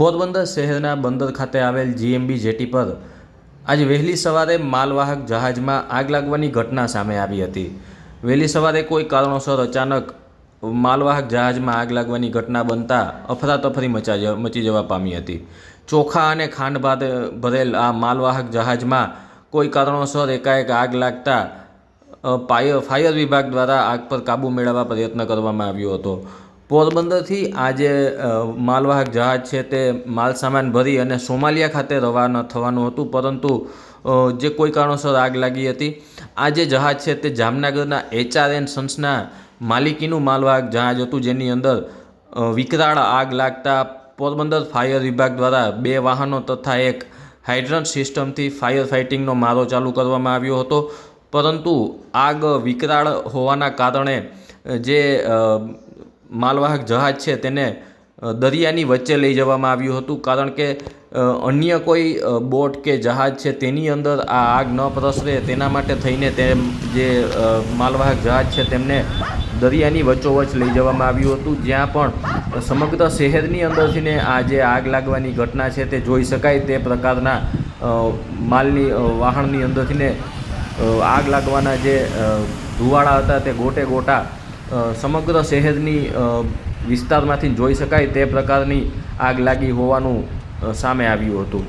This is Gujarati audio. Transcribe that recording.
પોરબંદર શહેરના બંદર ખાતે આવેલ જીએમબી જેટી પર આજે વહેલી સવારે માલવાહક જહાજમાં આગ લાગવાની ઘટના સામે આવી હતી. વહેલી સવારે કોઈ કારણોસર અચાનક માલવાહક જહાજમાં આગ લાગવાની ઘટના બનતા અફરાતફરી મચા મચી જવા પામી હતી. ચોખા અને ખાંડ ભરેલ આ માલવાહક જહાજમાં કોઈ કારણોસર એકાએક આગ લાગતા પાયર ફાયર વિભાગ દ્વારા આગ પર કાબૂ મેળવવા પ્રયત્ન કરવામાં આવ્યો હતો. પોરબંદરથી આ જે માલવાહક જહાજ છે તે માલ સામાન ભરી અને સોમાલિયા ખાતે રવાના થવાનું હતું. પરંતુ જે કોઈ કારણોસર આગ લાગી હતી, આ જે જહાજ છે તે જામનગરના એચઆરએન સન્સના માલિકીનું માલવાહક જહાજ હતું. જેની અંદર વિકરાળ આગ લાગતા પોરબંદર ફાયર વિભાગ દ્વારા બે વાહનો તથા એક હાઇડ્રન્ટ સિસ્ટમથી ફાયર ફાઇટિંગનો મારો ચાલુ કરવામાં આવ્યો હતો. પરંતુ, આગ વિકરાળ હોવાના કારણે, જે માલવાહક જહાજ છે તેને દરિયાની વચ્ચે લઈ જવામાં આવ્યું હતું. કારણ કે અન્ય કોઈ બોટ કે જહાજ છે તેની અંદર આ આગ ન પ્રસરે તેના માટે થઈને તે જે માલવાહક જહાજ છે તેમને દરિયાની વચ્ચોવચ્ચ લઈ જવામાં આવ્યું હતું. જ્યાં પણ સમગ્ર શહેરની અંદરથી ને આ જે આગ લાગવાની ઘટના છે તે જોઈ શકાય તે પ્રકારના માલની વાહણની અંદરથીને આગ લાગવાના જે ધુવાળા હતા તે ગોટે ગોટા સમગ્ર શહેરની વિસ્તારમાંથી જોઈ શકાય તે પ્રકારની આગ લાગી હોવાનું સામે આવ્યું હતું.